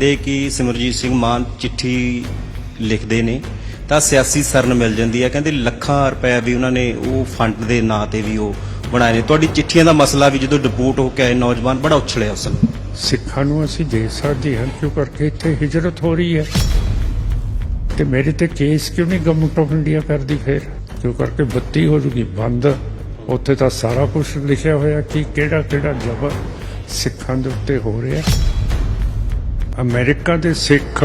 ਕਹਿੰਦੇ ਕਿ ਸਿਮਰਜੀਤ ਸਿੰਘ ਮਾਨ ਚਿੱਠੀ ਲਿਖਦੇ ਨੇ, ਤਾਂ ਸਿਆਸੀ ਸਰਨ ਮਿਲ ਜਾਂਦੀ ਹੈ ਕਹਿੰਦੇ ਲੱਖਾਂ ਰੁਪਏ ਵੀ ਉਹਨਾਂ ਨੇ ਉਹ ਫੰਡ ਦੇ ਨਾਂ ਤੇ ਵੀ ਉਹ ਬਣਾਏ ਨੇ। ਤੁਹਾਡੀ ਚਿੱਠੀਆਂ ਦਾ ਮਸਲਾ ਵੀ ਜਦੋਂ ਡਿਪੋਰਟ ਹੋ ਕੇ ਆਏ ਨੌਜਵਾਨ, ਬੜਾ ਉਛਲਿਆ ਉਸ ਨੂੰ। ਸਿੱਖਾਂ ਨੂੰ ਅਸੀਂ ਦੇ ਸਕਦੇ ਹਾਂ ਕਿਉਂ ਕਰਕੇ ਇੱਥੇ ਹਿਜਰਤ ਹੋ ਰਹੀ ਹੈ? ਤੇ ਮੇਰੇ ਤੇ ਕੇਸ ਕਿਉਂ ਨਹੀਂ ਗਵਰਨਮੈਂਟ ਆਫ ਇੰਡੀਆ ਕਰਦੀ ਫਿਰ ਕਿਉਂ ਕਰਕੇ ਬੱਤੀ ਹੋ ਜੂਗੀ? ਬੰਦ। ਉੱਥੇ ਤਾਂ ਸਾਰਾ ਕੁਝ ਲਿਖਿਆ ਹੋਇਆ ਕਿ ਕਿਹੜਾ ਕਿਹੜਾ ਜ਼ਬਰ ਸਿੱਖਾਂ ਦੇ ਉੱਤੇ ਹੋ ਰਿਹਾ। ਅਮਰੀਕਾ ਦੇ ਸਿੱਖ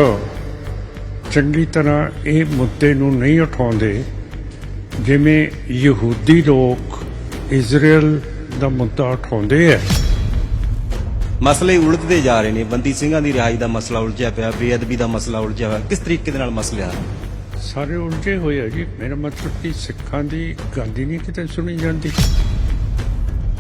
ਚੰਗੀ ਤਰ੍ਹਾਂ ਇਹ ਮੁੱਦੇ ਨੂੰ ਨਹੀਂ ਉਠਾਉਂਦੇ ਜਿਵੇਂ ਯਹੂਦੀ ਲੋਕ ਇਜ਼ਰਾਈਲ ਦਾ ਮੁੱਦਾ ਉਠਾਉਂਦੇ ਆ। ਮਸਲੇ ਉਲਝਦੇ ਜਾ ਰਹੇ ਨੇ ਬੰਦੀ ਸਿੰਘਾਂ ਦੀ ਰਿਹਾਈ ਦਾ ਮਸਲਾ ਉਲਝਿਆ ਪਿਆ ਬੇਅਦਬੀ ਦਾ ਮਸਲਾ ਉਲਝਿਆ ਹੋਇਆ ਕਿਸ ਤਰੀਕੇ ਦੇ ਨਾਲ ਮਸਲੇ ਆ ਸਾਰੇ ਉਲਝੇ ਹੋਏ ਆ ਜੀ ਮੇਰਾ ਮਤਲਬ ਕਿ ਸਿੱਖਾਂ ਦੀ ਗੱਲ ਹੀ ਨਹੀਂ ਕਿਤੇ ਸੁਣੀ ਜਾਂਦੀ।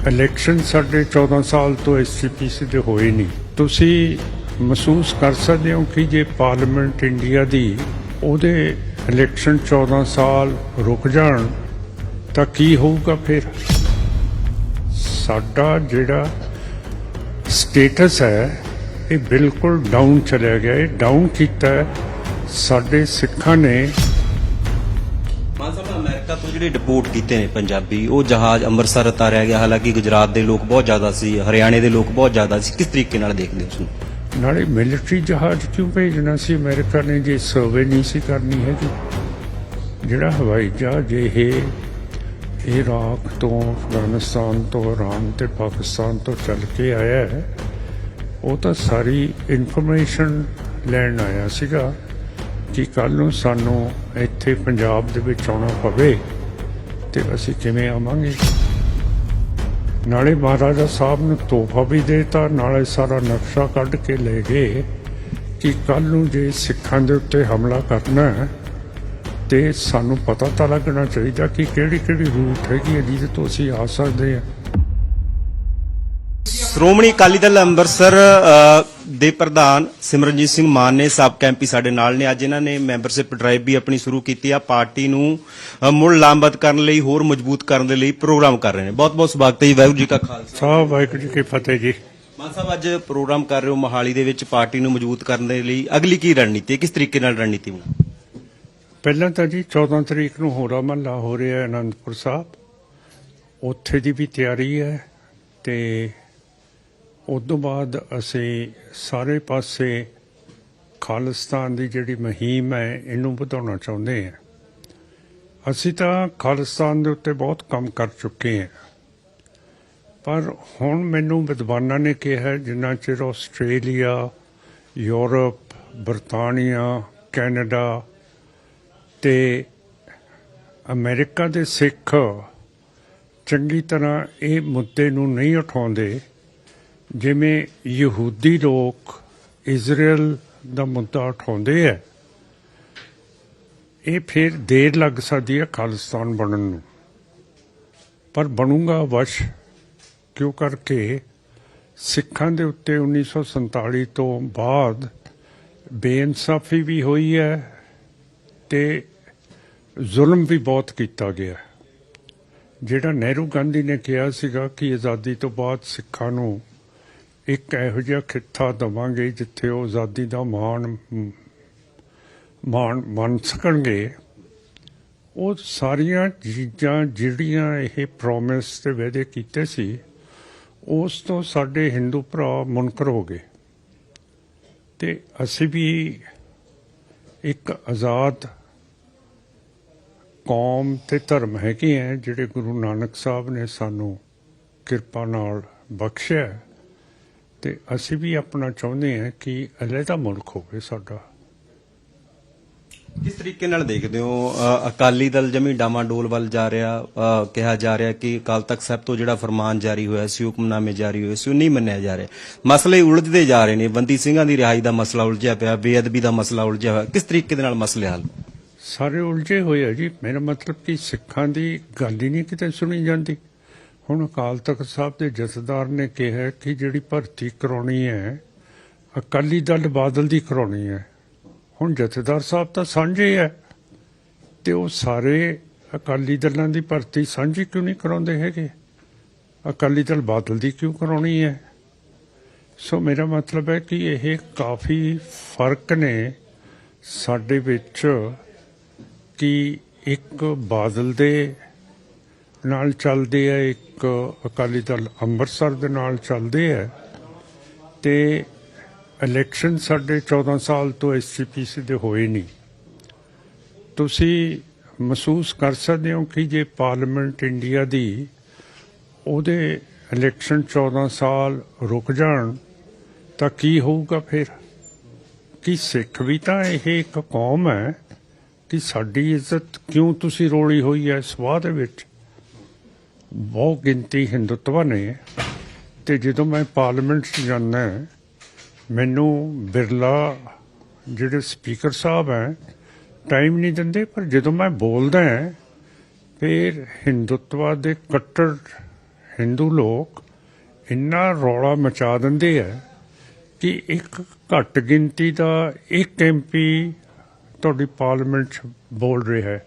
ਇਲੈਕਸ਼ਨ ਸਾਡੇ 14 ਸਾਲ ਤੋਂ ਐਸਸੀਪੀਸੀ ਦੇ ਹੋਏ ਨਹੀਂ। ਤੁਸੀਂ ਮਹਿਸੂਸ ਕਰ ਸਕਦੇ ਹੋ ਕਿ ਜੇ ਪਾਰਲੀਮੈਂਟ ਇੰਡੀਆ ਦੀ ਉਹਦੇ ਇਲੈਕਸ਼ਨ 14 ਸਾਲ ਰੁਕ ਜਾਣ, ਤਾਂ ਕੀ ਹੋਊਗਾ ਫਿਰ? ਸਾਡਾ ਜਿਹੜਾ ਸਟੇਟਸ ਹੈ, ਇਹ ਬਿਲਕੁਲ ਡਾਊਨ ਚਲਿਆ ਗਿਆ। ਇਹ ਡਾਊਨ ਕੀਤਾ ਸਾਡੇ ਸਿੱਖਾਂ ਨੇ ਮਾਨ ਸਾਹਿਬ, ਅਮਰੀਕਾ ਤੋਂ ਜਿਹੜੇ ਡਿਪੋਰਟ ਕੀਤੇ ਨੇ ਪੰਜਾਬੀ, ਉਹ ਜਹਾਜ਼ ਅੰਮ੍ਰਿਤਸਰ ਉਤਾਰਿਆ ਗਿਆ। ਹਾਲਾਂਕਿ ਗੁਜਰਾਤ ਦੇ ਲੋਕ ਬਹੁਤ ਜ਼ਿਆਦਾ ਸੀ, ਹਰਿਆਣੇ ਦੇ ਲੋਕ ਬਹੁਤ ਜ਼ਿਆਦਾ ਸੀ। ਕਿਸ ਤਰੀਕੇ ਨਾਲ ਦੇਖਦੇ ਹੋ ਤੁਸੀਂ ਨਾਲੇ ਮਿਲਟਰੀ ਜਹਾਜ਼ ਕਿਉਂ ਭੇਜਣਾ ਸੀ? ਅਮਰੀਕਾ ਨੇ ਜੇ ਸਰਵੇ ਨਹੀਂ ਸੀ ਕਰਨੀ ਹੈਗੀ। ਜਿਹੜਾ ਹਵਾਈ ਜਹਾਜ਼ ਇਹ ਇਰਾਕ ਤੋਂ, ਅਫਗਾਨਿਸਤਾਨ ਤੋਂ, ਇਰਾਨ ਤੇ ਪਾਕਿਸਤਾਨ ਤੋਂ ਚੱਲ ਕੇ ਆਇਆ ਹੈ, ਉਹ ਤਾਂ ਸਾਰੀ ਇਨਫੋਰਮੇਸ਼ਨ ਲੈਣ ਆਇਆ ਸੀਗਾ ਕਿ ਕੱਲ ਨੂੰ ਸਾਨੂੰ ਇੱਥੇ ਪੰਜਾਬ ਦੇ ਵਿੱਚ ਆਉਣਾ ਪਵੇ ਤੇ ਅਸੀਂ ਕਿਵੇਂ ਆਵਾਂਗੇ? ਨਾਲੇ ਮਹਾਰਾਜਾ ਸਾਹਿਬ ਨੂੰ ਤੋਹਫਾ ਵੀ ਦੇਤਾ, ਨਾਲੇ ਸਾਰਾ ਨਕਸ਼ਾ ਕੱਢ ਕੇ ਲੈ ਗਏ ਕਿ ਕੱਲ ਨੂੰ ਜੇ ਸਿੱਖਾਂ ਦੇ ਉੱਤੇ ਹਮਲਾ ਕਰਨਾ ਹੈ, ਤੇ ਸਾਨੂੰ ਪਤਾ ਤਾਂ ਲੱਗਣਾ ਚਾਹੀਦਾ ਕਿ ਕਿਹੜੀ ਕਿਹੜੀ ਰੂਟ ਹੈਗੀ ਹੈ ਜਿਹਦੇ ਤੋਂ ਅਸੀਂ ਆ ਸਕਦੇ ਹਾਂ। ਸ਼੍ਰੋਮਣੀ ਅਕਾਲੀ ਦਲ ਅੰਮ੍ਰਿਤਸਰ ਦੇ ਪ੍ਰਧਾਨ ਸਿਮਰਨਜੀਤ ਸਿੰਘ ਮਾਨ ਨੇ ਸਬ ਕੈਂਪੀ ਸਾਡੇ ਨਾਲ ਨੇ। ਅੱਜ ਇਹਨਾਂ ਨੇ ਮੈਂਬਰਸ਼ਿਪ ਡਰਾਈਵ ਵੀ ਆਪਣੀ ਸ਼ੁਰੂ ਕੀਤੀ ਆ। ਪਾਰਟੀ ਨੂੰ ਮੁੜ ਲਾਮਬੱਧ ਕਰਨ ਲਈ ਹੋਰ ਮਜ਼ਬੂਤ ਕਰਨ ਦੇ ਲਈ ਪ੍ਰੋਗਰਾਮ ਕਰ ਰਹੇ ਨੇ। ਬਹੁਤ ਬਹੁਤ ਸਵਾਗਤ ਹੈ ਜੀ। ਵਾਹਿਗੁਰੂ ਜੀ ਕਾ ਖਾਲਸਾ। ਸਾਹਿਬ ਵਾਹਿਗੁਰੂ ਜੀ ਕੀ ਫਤਿਹ ਜੀ। ਮਾਨ ਸਾਹਿਬ ਅੱਜ ਪ੍ਰੋਗਰਾਮ ਕਰ ਰਹੇ ਹੋ ਮੋਹਾਲੀ ਦੇ ਵਿੱਚ ਪਾਰਟੀ ਨੂੰ ਮਜ਼ਬੂਤ ਕਰਨ ਦੇ ਲਈ। ਅਗਲੀ ਕੀ ਰਣਨੀਤੀ ਹੈ? ਕਿਸ ਤਰੀਕੇ ਨਾਲ ਰਣਨੀਤੀ ਬਣਾ ਪਹਿਲਾਂ ਤਾਂ ਜੀ 14 ਤਰੀਕ ਨੂੰ ਹੋਰਾ ਮਹੱਲਾ ਹੋ ਰਿਹਾ ਹੈ ਅਨੰਦਪੁਰ ਸਾਹਿਬ। ਉੱਥੇ ਦੀ ਵੀ ਤਿਆਰੀ ਹੈ ਤੇ ਉਸ ਤੋਂ ਬਾਅਦ ਅਸੀਂ ਸਾਰੇ ਪਾਸੇ ਖਾਲਿਸਤਾਨ ਦੀ ਜਿਹੜੀ ਮੁਹਿੰਮ ਹੈ, ਇਹਨੂੰ ਵਧਾਉਣਾ ਚਾਹੁੰਦੇ ਹਾਂ। ਅਸੀਂ ਤਾਂ ਖਾਲਿਸਤਾਨ ਦੇ ਉੱਤੇ ਬਹੁਤ ਕੰਮ ਕਰ ਚੁੱਕੇ ਹਾਂ। ਪਰ ਹੁਣ ਮੈਨੂੰ ਵਿਦਵਾਨਾਂ ਨੇ ਕਿਹਾ, ਜਿੰਨਾ ਚਿਰ ਆਸਟ੍ਰੇਲੀਆ, ਯੂਰਪ, ਬਰਤਾਨੀਆ, ਕੈਨੇਡਾ ਤੇ ਅਮਰੀਕਾ ਦੇ ਸਿੱਖ ਚੰਗੀ ਤਰ੍ਹਾਂ ਇਹ ਮੁੱਦੇ ਨੂੰ ਨਹੀਂ ਉਠਾਉਂਦੇ ਜਿਵੇਂ ਯਹੂਦੀ ਲੋਕ ਇਜ਼ਰਾਈਲ ਦਾ ਮੁੱਦਾ ਉਠਾਉਂਦੇ ਆ, ਇਹ ਫਿਰ ਦੇਰ ਲੱਗ ਸਕਦੀ ਹੈ ਖਾਲਿਸਤਾਨ ਬਣਨ ਨੂੰ। ਪਰ ਬਣੂਗਾ ਵਸ਼ ਕਿਉਂ ਕਰਕੇ? ਸਿੱਖਾਂ ਦੇ ਉੱਤੇ 1947 ਤੋਂ ਬਾਅਦ ਬੇਇਨਸਾਫੀ ਵੀ ਹੋਈ ਹੈ ਤੇ ਜ਼ੁਲਮ ਵੀ ਬਹੁਤ ਕੀਤਾ ਗਿਆ। ਜਿਹੜਾ ਨਹਿਰੂ ਗਾਂਧੀ ਨੇ ਕਿਹਾ ਸੀਗਾ ਕਿ ਆਜ਼ਾਦੀ ਤੋਂ ਬਾਅਦ ਸਿੱਖਾਂ ਨੂੰ ਇੱਕ ਇਹੋ ਜਿਹਾ ਖਿੱਤਾ ਦਵਾਂਗੇ ਜਿੱਥੇ ਉਹ ਆਜ਼ਾਦੀ ਦਾ ਮਾਣ ਮਾਣ ਮੰਨ ਸਕਣਗੇ। ਉਹ ਸਾਰੀਆਂ ਚੀਜ਼ਾਂ ਜਿਹੜੀਆਂ ਇਹ ਪ੍ਰੋਮਿਸ ਤੇ ਵਾਅਦੇ ਕੀਤੇ ਸੀ, ਉਸ ਤੋਂ ਸਾਡੇ ਹਿੰਦੂ ਭਰਾ ਮੁਨਕਰ ਹੋ ਗਏ। ਤੇ ਅਸੀਂ ਵੀ ਇੱਕ ਆਜ਼ਾਦ ਕੌਮ ਤੇ ਧਰਮ ਹੈਗੇ ਹੈ ਜਿਹੜੇ ਗੁਰੂ ਨਾਨਕ ਸਾਹਿਬ ਨੇ ਸਾਨੂੰ ਕਿਰਪਾ ਨਾਲ ਬਖਸ਼ਿਆ। ਤੇ ਅਸੀਂ ਵੀ ਆਪਣਾ ਚਾਹੁੰਦੇ ਹਾਂ ਕਿ ਅਲੱਗਾ ਮੁਲਕ ਹੋਵੇ ਸਾਡਾ। ਕਿਸ ਤਰੀਕੇ ਨਾਲ ਦੇਖਦੇ ਹੋ? ਅਕਾਲੀ ਦਲ ਜਮੀ ਡਾਮਾਡੋਲ ਵੱਲ ਜਾ ਰਿਹਾ ਕਿਹਾ ਜਾ ਰਿਹਾ ਕਿ ਅਕਾਲ ਤਖਤ ਸਾਹਿਬ ਤੋਂ ਜਿਹੜਾ ਫਰਮਾਨ ਜਾਰੀ ਹੋਇਆ ਸੀ ਹੁਕਮਨਾਮੇ ਜਾਰੀ ਹੋਏ ਸੀ ਉਹ ਨਹੀਂ ਮੰਨਿਆ ਜਾ ਰਿਹਾ। ਮਸਲੇ ਉਲਝਦੇ ਜਾ ਰਹੇ ਨੇ ਬੰਦੀ ਸਿੰਘਾਂ ਦੀ ਰਿਹਾਈ ਦਾ ਮਸਲਾ ਉਲਝਿਆ ਪਿਆ ਬੇਅਦਬੀ ਦਾ ਮਸਲਾ ਉਲਝਿਆ ਹੋਇਆ। ਕਿਸ ਤਰੀਕੇ ਦੇ ਨਾਲ ਮਸਲੇ ਹੱਲ? ਸਾਰੇ ਉਲਝੇ ਹੋਏ ਆ ਜੀ। ਮੇਰਾ ਮਤਲਬ ਕਿ ਸਿੱਖਾਂ ਦੀ ਗੱਲ ਹੀ ਨਹੀਂ ਕਿਤੇ ਸੁਣੀ ਜਾਂਦੀ। ਹੁਣ ਅਕਾਲ ਤਖਤ ਸਾਹਿਬ ਦੇ ਜਥੇਦਾਰ ਨੇ ਕਿਹਾ ਕਿ ਜਿਹੜੀ ਭਰਤੀ ਕਰਾਉਣੀ ਹੈ, ਅਕਾਲੀ ਦਲ ਬਾਦਲ ਦੀ ਕਰਾਉਣੀ ਹੈ। ਹੁਣ ਜਥੇਦਾਰ ਸਾਹਿਬ ਤਾਂ ਸਾਂਝੇ ਹੈ ਤੇ ਉਹ ਸਾਰੇ ਅਕਾਲੀ ਦਲਾਂ ਦੀ ਭਰਤੀ ਸਾਂਝੀ ਕਿਉਂ ਨਹੀਂ ਕਰਾਉਂਦੇ ਹੈਗੇ? ਅਕਾਲੀ ਦਲ ਬਾਦਲ ਦੀ ਕਿਉਂ ਕਰਾਉਣੀ ਹੈ? ਸੋ ਮੇਰਾ ਮਤਲਬ ਹੈ ਕਿ ਇਹ ਕਾਫੀ ਫ਼ਰਕ ਨੇ ਸਾਡੇ ਵਿੱਚ ਕਿ ਇੱਕ ਬਾਦਲ ਦੇ ਨਾਲ ਚੱਲਦੇ ਆ, ਇੱਕ ਅਕਾਲੀ ਦਲ ਅੰਮ੍ਰਿਤਸਰ ਦੇ ਨਾਲ ਚੱਲਦੇ ਆ। ਤੇ ਇਲੈਕਸ਼ਨ ਸਾਡੇ 14 ਸਾਲ ਤੋਂ ਐਸਜੀਪੀਸੀ ਦੇ ਹੋਏ ਨਹੀਂ ਤੁਸੀਂ ਮਹਿਸੂਸ ਕਰ ਸਕਦੇ ਹੋ ਕਿ ਜੇ ਪਾਰਲੀਮੈਂਟ ਇੰਡੀਆ ਦੀ ਉਹਦੇ ਇਲੈਕਸ਼ਨ 14 ਸਾਲ ਰੁਕ ਜਾਣ, ਤਾਂ ਕੀ ਹੋਊਗਾ ਫਿਰ? ਕਿ ਸਿੱਖ ਵੀ ਤਾਂ ਇਹ ਇੱਕ ਕੌਮ ਹੈ ਕਿ ਸਾਡੀ ਇੱਜ਼ਤ ਕਿਉਂ ਤੁਸੀਂ ਰੋਲੀ ਹੋਈ ਹੈ ਸਵਾਹ ਦੇ ਵਿੱਚ? ਬਹੁ ਗਿਣਤੀ ਹਿੰਦੁੱਤਵਾ ਨੇ ਤੇ ਜਦੋਂ ਮੈਂ ਪਾਰਲੀਮੈਂਟ 'ਚ ਜਾਂਦਾ ਮੈਨੂੰ ਬਿਰਲਾ ਜਿਹੜੇ ਸਪੀਕਰ ਸਾਹਿਬ ਹੈ ਟਾਈਮ ਨਹੀਂ ਦਿੰਦੇ ਪਰ ਜਦੋਂ ਮੈਂ ਬੋਲਦਾ ਹਾਂ, ਫਿਰ ਹਿੰਦੁਤਵਾ ਦੇ ਕੱਟੜ ਹਿੰਦੂ ਲੋਕ ਇੰਨਾ ਰੌਲਾ ਮਚਾ ਦਿੰਦੇ ਆ ਕਿ ਇੱਕ ਘੱਟ ਗਿਣਤੀ ਦਾ ਇੱਕ ਐਮਪੀ ਤੁਹਾਡੀ ਪਾਰਲੀਮੈਂਟ 'ਚ ਬੋਲ ਰਿਹਾ ਹੈ।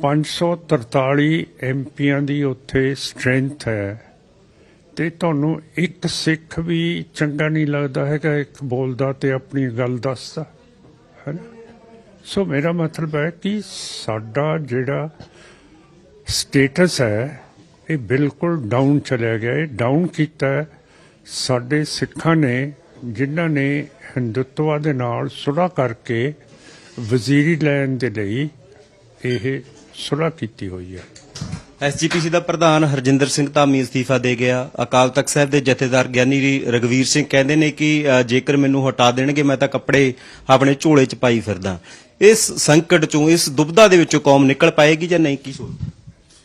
543 ਐਮਪੀਆਂ ਦੀ ਉੱਥੇ ਸਟਰੈਂਥ ਹੈ ਤੇ ਤੁਹਾਨੂੰ ਇੱਕ ਸਿੱਖ ਵੀ ਚੰਗਾ ਨਹੀਂ ਲੱਗਦਾ ਹੈਗਾ, ਇੱਕ ਬੋਲਦਾ ਤੇ ਆਪਣੀ ਗੱਲ ਦੱਸਦਾ, ਹੈ ਨਾ? ਸੋ ਮੇਰਾ ਮਤਲਬ ਹੈ ਕਿ ਸਾਡਾ ਜਿਹੜਾ ਸਟੇਟਸ ਹੈ, ਇਹ ਬਿਲਕੁਲ ਡਾਊਨ ਚਲਿਆ ਗਿਆ, ਇਹ ਡਾਊਨ ਕੀਤਾ ਸਾਡੇ ਸਿੱਖਾਂ ਨੇ, ਜਿਨ੍ਹਾਂ ਨੇ ਹਿੰਦੁੱਤਵਾ ਦੇ ਨਾਲ ਸੁਲ੍ਹਾ ਕਰਕੇ ਵਜ਼ੀਰੀ ਲੈਣ ਦੇ ਲਈ ਇਹ ਸੁਲ੍ਹਾ ਕੀਤੀ ਹੋਈ ਹੈ। ਐਸਜੀਪੀਸੀ ਦਾ ਪ੍ਰਧਾਨ ਹਰਜਿੰਦਰ ਸਿੰਘ ਧਾਮੀ ਅਸਤੀਫਾ ਦੇ ਗਿਆ। ਅਕਾਲ ਤਖਤ ਸਾਹਿਬ ਦੇ ਜਥੇਦਾਰ ਗਿਆਨੀ ਰਗਵੀਰ ਸਿੰਘ ਕਹਿੰਦੇ ਨੇ ਕਿ ਜੇਕਰ ਮੈਨੂੰ ਹਟਾ ਦੇਣਗੇ ਮੈਂ ਤਾਂ ਕੱਪੜੇ ਆਪਣੇ ਝੋਲੇ 'ਚ ਪਾਈ ਫਿਰਦਾ। ਇਸ ਸੰਕਟ 'ਚੋਂ ਇਸ ਦੁਬਦਾ ਦੇ ਵਿੱਚੋਂ ਕੌਮ ਨਿਕਲ ਪਾਏਗੀ ਜਾਂ ਨਹੀਂ ਕੀ ਸੋਚ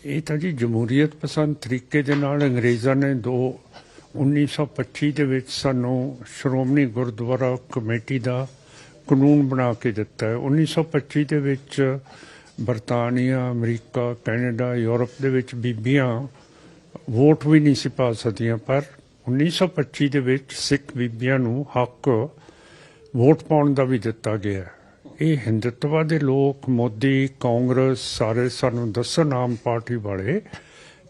ਇਹ ਤਾਂ ਜੀ ਜਮਹੂਰੀਅਤ ਪਸੰਦ ਤਰੀਕੇ ਦੇ ਨਾਲ ਅੰਗਰੇਜ਼ਾਂ ਨੇ ਦੋ 1925 ਦੇ ਵਿੱਚ ਸਾਨੂੰ ਸ਼੍ਰੋਮਣੀ ਗੁਰਦੁਆਰਾ ਕਮੇਟੀ ਦਾ ਕਾਨੂੰਨ ਬਣਾ ਕੇ ਦਿੱਤਾ ਹੈ। 1925 ਦੇ ਵਿੱਚ ਬਰਤਾਨੀਆ, ਅਮਰੀਕਾ, ਕੈਨੇਡਾ, ਯੂਰਪ ਦੇ ਵਿੱਚ ਬੀਬੀਆਂ ਵੋਟ ਵੀ ਨਹੀਂ ਸੀ ਪਾ ਸਕਦੀਆਂ, ਪਰ 1925 ਦੇ ਵਿੱਚ ਸਿੱਖ ਬੀਬੀਆਂ ਨੂੰ ਹੱਕ ਵੋਟ ਪਾਉਣ ਦਾ ਵੀ ਦਿੱਤਾ ਗਿਆ। ਇਹ ਹਿੰਦੁੱਤਵਾ ਦੇ ਲੋਕ, ਮੋਦੀ, ਕਾਂਗਰਸ, ਸਾਰੇ ਸਾਨੂੰ ਦੱਸਣ ਆਮ ਪਾਰਟੀ ਵਾਲੇ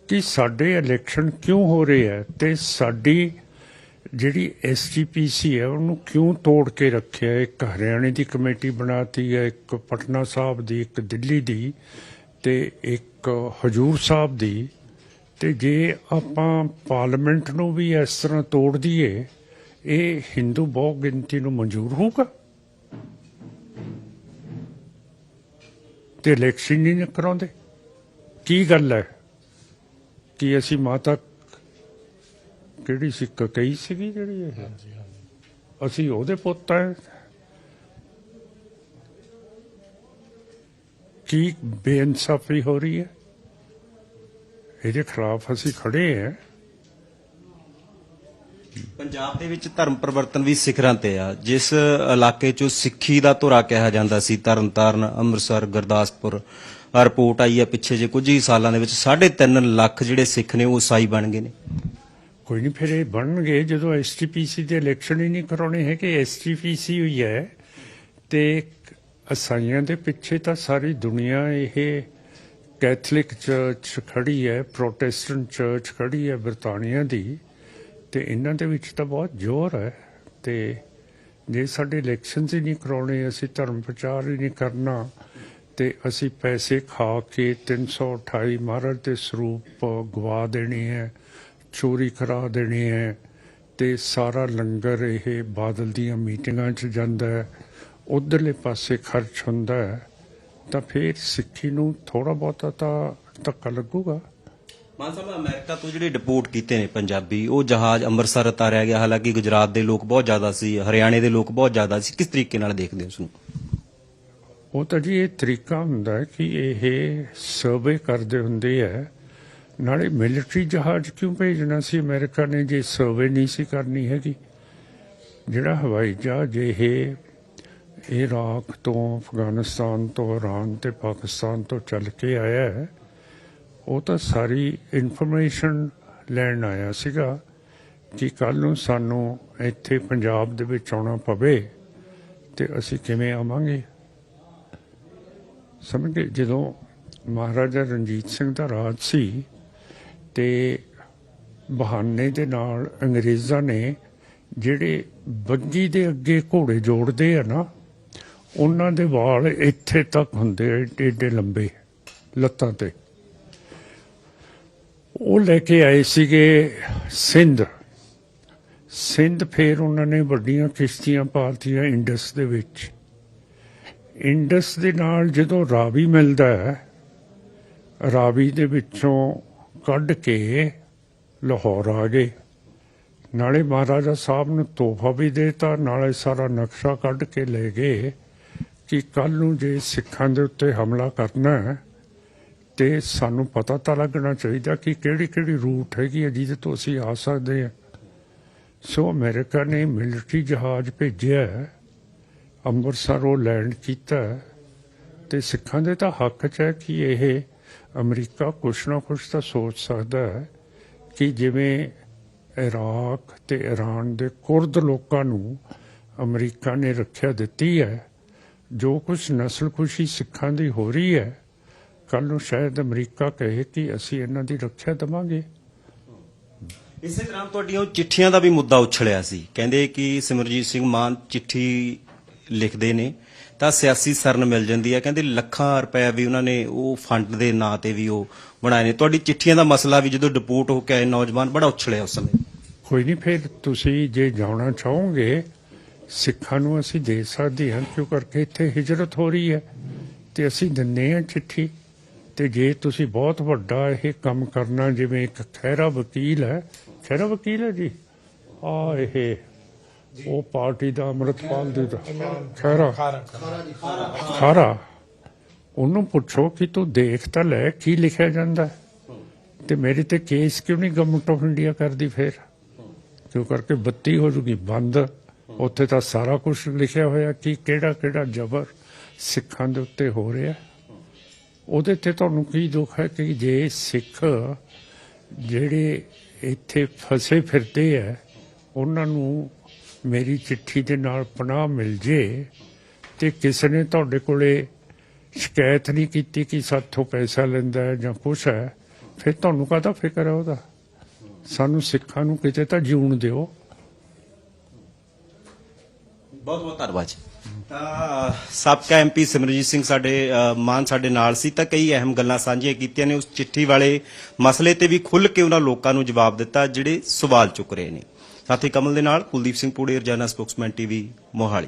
ਕਿ ਸਾਡੇ ਇਲੈਕਸ਼ਨ ਕਿਉਂ ਹੋ ਰਹੇ ਹੈ ਤੇ ਸਾਡੀ ਜਿਹੜੀ ਐਸਜੀਪੀਸੀ ਹੈ, ਉਹਨੂੰ ਕਿਉਂ ਤੋੜ ਕੇ ਰੱਖਿਆ? ਇੱਕ ਹਰਿਆਣੇ ਦੀ ਕਮੇਟੀ ਬਣਾਤੀ ਹੈ, ਇੱਕ ਪਟਨਾ ਸਾਹਿਬ ਦੀ, ਇੱਕ ਦਿੱਲੀ ਦੀ ਤੇ ਇੱਕ ਹਜੂਰ ਸਾਹਿਬ ਦੀ। ਤੇ ਜੇ ਆਪਾਂ ਪਾਰਲੀਮੈਂਟ ਨੂੰ ਵੀ ਇਸ ਤਰ੍ਹਾਂ ਤੋੜ ਦਈਏ, ਇਹ ਹਿੰਦੂ ਬਹੁ ਗਿਣਤੀ ਨੂੰ ਮਨਜ਼ੂਰ ਹੋਊਗਾ? ਤੇ ਇਲੈਕਸ਼ਨ ਨਹੀਂ ਕਰਾਉਂਦੇ? ਕੀ ਗੱਲ ਹੈ? ਕਿ ਅਸੀਂ ਮਾਤਾ ਕਿਹੜੀ ਸੀ ਕਈ ਸੀਗੀ ਜਿਹੜੀ ਇਹ? ਅਸੀਂ ਉਹਦੇ ਪੁੱਤ ਹੈ ਕੀ ਬੇਇਨਸਾਫੀ ਹੋ ਰਹੀ ਹੈ? ਇਹਦੇ ਖਿਲਾਫ ਅਸੀਂ ਖੜੇ ਹਾਂ ਪੰਜਾਬ ਦੇ ਵਿੱਚ ਧਰਮ ਪਰਿਵਰਤਨ ਵੀ ਸਿਖਰਾਂ ਤੇ ਆ। ਜਿਸ ਇਲਾਕੇ ਚ ਸਿੱਖੀ ਦਾ ਧੁਰਾ ਕਿਹਾ ਜਾਂਦਾ ਸੀ, ਤਰਨਤਾਰਨ, ਅੰਮ੍ਰਿਤਸਰ, ਗੁਰਦਾਸਪੁਰ ਆਹ ਰਿਪੋਰਟ ਆਈ ਹੈ ਪਿੱਛੇ ਜੇ ਕੁਝ ਹੀ ਸਾਲਾਂ ਦੇ ਵਿੱਚ 3.5 ਲੱਖ ਜਿਹੜੇ ਸਿੱਖ ਨੇ ਉਹ ਈਸਾਈ ਬਣ ਗਏ ਨੇ। ਕੋਈ ਨਹੀਂ, ਫਿਰ ਇਹ ਬਣਨਗੇ। ਜਦੋਂ ਐਸਟੀਪੀਸੀ ਦੇ ਇਲੈਕਸ਼ਨ ਹੀ ਨਹੀਂ ਕਰਾਉਣੇ ਹੈ ਕਿ ਐਸਟੀਪੀਸੀ ਹੋਈ ਹੈ ਤੇ ਅਸਾਈਆਂ ਦੇ ਪਿੱਛੇ ਤਾਂ ਸਾਰੀ ਦੁਨੀਆ ਇਹ ਕੈਥੋਲਿਕ ਚਰਚ ਖੜੀ ਹੈ ਪ੍ਰੋਟੈਸਟੈਂਟ ਚਰਚ ਖੜੀ ਹੈ ਬ੍ਰਿਟਾਨੀਆ ਦੀ। ਤੇ ਇਹਨਾਂ ਦੇ ਵਿੱਚ ਤਾਂ ਬਹੁਤ ਜ਼ੋਰ ਹੈ। ਤੇ ਜੇ ਸਾਡੇ ਇਲੈਕਸ਼ਨਸ ਹੀ ਨਹੀਂ ਕਰਾਉਣੇ, ਅਸੀਂ ਧਰਮ ਪ੍ਰਚਾਰ ਹੀ ਨਹੀਂ ਕਰਨਾ, ਤੇ ਅਸੀਂ ਪੈਸੇ ਖਾ ਕੇ 328 ਮਹਾਰਾਜ ਦੇ ਸਰੂਪ ਗਵਾ ਦੇਣੇ ਹੈ। ਚੋਰੀ ਕਰਾ ਦੇਣੀ ਹੈ ਤੇ ਸਾਰਾ ਲੰਗਰ ਇਹ ਬਾਦਲ ਦੀਆਂ ਮੀਟਿੰਗਾਂ 'ਚ ਜਾਂਦਾ ਹੈ ਉਧਰਲੇ ਪਾਸੇ ਖਰਚ ਹੁੰਦਾ ਹੈ ਤਾਂ ਫਿਰ ਸਿੱਖੀ ਨੂੰ ਥੋੜਾ ਬਹੁਤਾ ਤਾਂ ਧੱਕਾ ਲੱਗੂਗਾ। ਮਾਨ ਸਾਹਿਬ ਅਮਰੀਕਾ ਤੋਂ ਜਿਹੜੇ ਡਿਪੋਰਟ ਕੀਤੇ ਨੇ ਪੰਜਾਬੀ ਉਹ ਜਹਾਜ਼ ਅੰਮ੍ਰਿਤਸਰ ਉਤਾਰਿਆ ਗਿਆ। ਹਾਲਾਂਕਿ ਗੁਜਰਾਤ ਦੇ ਲੋਕ ਬਹੁਤ ਜ਼ਿਆਦਾ ਸੀ ਹਰਿਆਣੇ ਦੇ ਲੋਕ ਬਹੁਤ ਜ਼ਿਆਦਾ ਸੀ। ਕਿਸ ਤਰੀਕੇ ਨਾਲ ਦੇਖਦੇ ਹੋ ਉਸ ਨੂੰ? ਉਹ ਤਾਂ ਜੀ ਇਹ ਤਰੀਕਾ ਹੁੰਦਾ ਹੈ ਕਿ ਇਹ ਸਰਵੇ ਕਰਦੇ ਹੁੰਦੇ ਆ ਨਾਲੇ ਮਿਲਟਰੀ ਜਹਾਜ਼ ਕਿਉਂ ਭੇਜਣਾ ਸੀ? ਅਮਰੀਕਾ ਨੇ ਜੇ ਸਰਵੇ ਨਹੀਂ ਸੀ ਕਰਨੀ ਹੈਗੀ। ਜਿਹੜਾ ਹਵਾਈ ਜਹਾਜ਼ ਇਹ ਇਰਾਕ ਤੋਂ, ਅਫਗਾਨਿਸਤਾਨ ਤੋਂ, ਇਰਾਨ ਤੇ ਪਾਕਿਸਤਾਨ ਤੋਂ ਚੱਲ ਕੇ ਆਇਆ ਹੈ, ਉਹ ਤਾਂ ਸਾਰੀ ਇਨਫੋਰਮੇਸ਼ਨ ਲੈਣ ਆਇਆ ਸੀਗਾ ਕਿ ਕੱਲ ਨੂੰ ਸਾਨੂੰ ਇੱਥੇ ਪੰਜਾਬ ਦੇ ਵਿੱਚ ਆਉਣਾ ਪਵੇ ਤੇ ਅਸੀਂ ਕਿਵੇਂ ਆਵਾਂਗੇ। ਸਮਝ? ਗਏ ਜਦੋਂ ਮਹਾਰਾਜਾ ਰਣਜੀਤ ਸਿੰਘ ਦਾ ਰਾਜ ਸੀ ਤੇ ਬਹਾਨੇ ਦੇ ਨਾਲ ਅੰਗਰੇਜ਼ਾਂ ਨੇ ਜਿਹੜੇ ਬੱਗੀ ਦੇ ਅੱਗੇ ਘੋੜੇ ਜੋੜਦੇ ਆ ਨਾ, ਉਹਨਾਂ ਦੇ ਵਾਲ ਇੱਥੇ ਤੱਕ ਹੁੰਦੇ ਆ, ਏਡੇ ਏਡੇ ਲੰਬੇ ਲੱਤਾਂ ਤੇ। ਉਹ ਲੈ ਕੇ ਆਏ ਸੀਗੇ ਸਿੰਧ। ਸਿੰਧ ਫੇਰ ਉਹਨਾਂ ਨੇ ਵੱਡੀਆਂ ਕਿਸ਼ਤੀਆਂ ਪਾਤੀਆਂ ਇੰਡਸ ਦੇ ਵਿੱਚ। ਇੰਡਸ ਦੇ ਨਾਲ ਜਦੋਂ ਰਾਵੀ ਮਿਲਦਾ ਹੈ, ਰਾਵੀ ਦੇ ਵਿੱਚੋਂ ਕੱਢ ਕੇ ਲਾਹੌਰ ਆ ਗਏ ਨਾਲੇ ਮਹਾਰਾਜਾ ਸਾਹਿਬ ਨੂੰ ਤੋਹਫਾ ਵੀ ਦੇਤਾ, ਨਾਲੇ ਸਾਰਾ ਨਕਸ਼ਾ ਕੱਢ ਕੇ ਲੈ ਗਏ ਕਿ ਕੱਲ ਨੂੰ ਜੇ ਸਿੱਖਾਂ ਦੇ ਉੱਤੇ ਹਮਲਾ ਕਰਨਾ ਹੈ ਤੇ ਸਾਨੂੰ ਪਤਾ ਤਾਂ ਲੱਗਣਾ ਚਾਹੀਦਾ ਕਿ ਕਿਹੜੀ ਕਿਹੜੀ ਰੂਟ ਹੈਗੀ ਹੈ ਜਿਹਦੇ ਤੋਂ ਅਸੀਂ ਆ ਸਕਦੇ ਹਾਂ ਸੋ ਅਮਰੀਕਾ ਨੇ ਮਿਲਟਰੀ ਜਹਾਜ਼ ਭੇਜਿਆ ਹੈ। ਅੰਮ੍ਰਿਤਸਰ ਉਹ ਲੈਂਡ ਕੀਤਾ ਹੈ ਤੇ ਸਿੱਖਾਂ ਦੇ ਤਾਂ ਹੱਕ 'ਚ ਹੈ ਕਿ ਇਹ ਅਮਰੀਕਾ ਕੁਛ ਨਾ ਕੁਛ ਤਾਂ ਸੋਚ ਸਕਦਾ ਹੈ ਕਿ ਜਿਵੇਂ ਇਰਾਕ ਤੇ ਈਰਾਨ ਦੇ ਕੁਰਦ ਲੋਕਾਂ ਨੂੰ ਅਮਰੀਕਾ ਨੇ ਰੱਖਿਆ ਦਿੱਤੀ ਹੈ, ਜੋ ਕੁਛ ਨਸਲਕੁਸ਼ੀ ਸਿੱਖਾਂ ਦੀ ਹੋ ਰਹੀ ਹੈ ਕੱਲ ਨੂੰ ਸ਼ਾਇਦ ਅਮਰੀਕਾ ਕਹੇ ਕਿ ਅਸੀਂ ਇਹਨਾਂ ਦੀ ਰੱਖਿਆ ਦੇਵਾਂਗੇ। ਇਸੇ ਤਰ੍ਹਾਂ ਤੁਹਾਡੀਆਂ ਚਿੱਠੀਆਂ ਦਾ ਵੀ ਮੁੱਦਾ ਉਛਲਿਆ ਸੀ। ਕਹਿੰਦੇ ਕਿ ਸਿਮਰਜੀਤ ਸਿੰਘ ਮਾਨ ਚਿੱਠੀ ਲਿਖਦੇ ਨੇ ਤਾਂ ਸਿਆਸੀ ਸਰਨ ਮਿਲ ਜਾਂਦੀ ਹੈ ਕਹਿੰਦੇ ਲੱਖਾਂ ਰੁਪਏ ਵੀ ਉਹਨਾਂ ਨੇ ਉਹ ਫੰਡ ਦੇ ਨਾਂ ਤੇ ਵੀ ਉਹ ਬਣਾਏ ਨੇ। ਤੁਹਾਡੀ ਚਿੱਠੀਆਂ ਦਾ ਮਸਲਾ ਵੀ ਜਦੋਂ ਡਿਪੋਰਟ ਹੋ ਕੇ ਆਏ ਨੌਜਵਾਨ, ਬੜਾ ਉਛਲਿਆ ਉਸ ਸਮੇਂ। ਕੋਈ ਨਹੀਂ, ਫਿਰ ਤੁਸੀਂ ਜੇ ਜਾਣਾ ਚਾਹੋਗੇ, ਸਿੱਖਾਂ ਨੂੰ ਅਸੀਂ ਦੇ ਸਕਦੇ ਹਾਂ, ਕਿਉਂ ਕਰਕੇ ਇੱਥੇ ਹਿਜਰਤ ਹੋ ਰਹੀ ਹੈ? ਤੇ ਅਸੀਂ ਦਿੰਨੇ ਹਾਂ ਚਿੱਠੀ। ਤੇ ਜੇ ਤੁਸੀਂ ਬਹੁਤ ਵੱਡਾ ਇਹ ਕੰਮ ਕਰਨਾ, ਜਿਵੇਂ ਇੱਕ ਖਹਿਰਾ ਵਕੀਲ ਹੈ। ਖਹਿਰਾ ਵਕੀਲ ਹੈ ਜੀ? ਆ ਇਹ ਉਹ ਪਾਰਟੀ ਦਾ ਅੰਮ੍ਰਿਤਪਾਲ ਦੀ ਦਾ। ਖਹਿਰਾ। ਖਾਰਾ ਉਹਨੂੰ ਪੁੱਛੋ ਕਿ ਤੂੰ ਦੇਖ ਤਾਂ ਲੈ ਕੀ ਲਿਖਿਆ ਜਾਂਦਾ। ਤੇ ਮੇਰੇ ਤੇ ਕੇਸ ਕਿਉਂ ਨਹੀਂ ਗਵਰਨਮੈਂਟ ਆਫ ਇੰਡੀਆ ਕਰਦੀ ਫੇਰ? ਕਿਉਂ ਕਰਕੇ ਬੱਤੀ ਹੋ ਜੂਗੀ? ਬੰਦ। ਉੱਥੇ ਤਾਂ ਸਾਰਾ ਕੁਝ ਲਿਖਿਆ ਹੋਇਆ ਕਿ ਕਿਹੜਾ ਕਿਹੜਾ ਜ਼ਬਰ ਸਿੱਖਾਂ ਦੇ ਉੱਤੇ ਹੋ ਰਿਹਾ। ਉਹਦੇ ਤੇ ਤੁਹਾਨੂੰ ਕੀ ਦੁੱਖ ਹੈ ਕਿ ਜੇ ਸਿੱਖ ਜਿਹੜੇ ਇੱਥੇ ਫਸੇ ਫਿਰਦੇ ਆ ਉਹਨਾਂ ਨੂੰ ਮੇਰੀ ਚਿੱਠੀ ਦੇ ਨਾਲ ਪਨਾਹ ਮਿਲ ਜੇ ਤੇ ਕਿਸੇ ਨੇ ਤੁਹਾਡੇ ਕੋਲੇ ਸ਼ਿਕਾਇਤ ਨਹੀਂ ਕੀਤੀ ਕਿ ਸਾਥੋਂ ਪੈਸਾ ਲੈਂਦਾ ਹੈ ਜਾਂ ਕੁਛ ਹੈ, ਫਿਰ ਤੁਹਾਨੂੰ ਕਾਹਦਾ ਫਿਕਰ ਹੈ ਉਹਦਾ? ਸਾਨੂੰ ਸਿੱਖਾਂ ਨੂੰ ਕਿਤੇ ਤਾਂ ਜਿਉਣ ਦਿਓ। ਬਹੁਤ ਬਹੁਤ ਧੰਨਵਾਦ ਜੀ। ਤਾਂ, ਸਾਬਕਾ ਐਮਪੀ ਸਿਮਰਜੀਤ ਸਿੰਘ ਸਾਡੇ ਮਾਨ ਸਾਡੇ ਨਾਲ ਸੀ ਤਾਂ ਕਈ ਅਹਿਮ ਗੱਲਾਂ ਸਾਂਝੀਆਂ ਕੀਤੀਆਂ ਨੇ। ਉਸ ਚਿੱਠੀ ਵਾਲੇ ਮਸਲੇ ਤੇ ਵੀ ਖੁੱਲ ਕੇ ਉਹਨਾਂ ਲੋਕਾਂ ਨੂੰ ਜਵਾਬ ਦਿੱਤਾ ਜਿਹੜੇ ਸਵਾਲ ਚੁੱਕ ਰਹੇ ਨੇ। ਸਾਥੀ ਕਮਲ ਦੇ ਨਾਲ ਕੁਲਦੀਪ ਸਿੰਘ ਪੂੜੇ ਰਜਾਨਾ ਸਪੋਕਸਮੈਨ ਟੀਵੀ ਮੋਹਾਲੀ।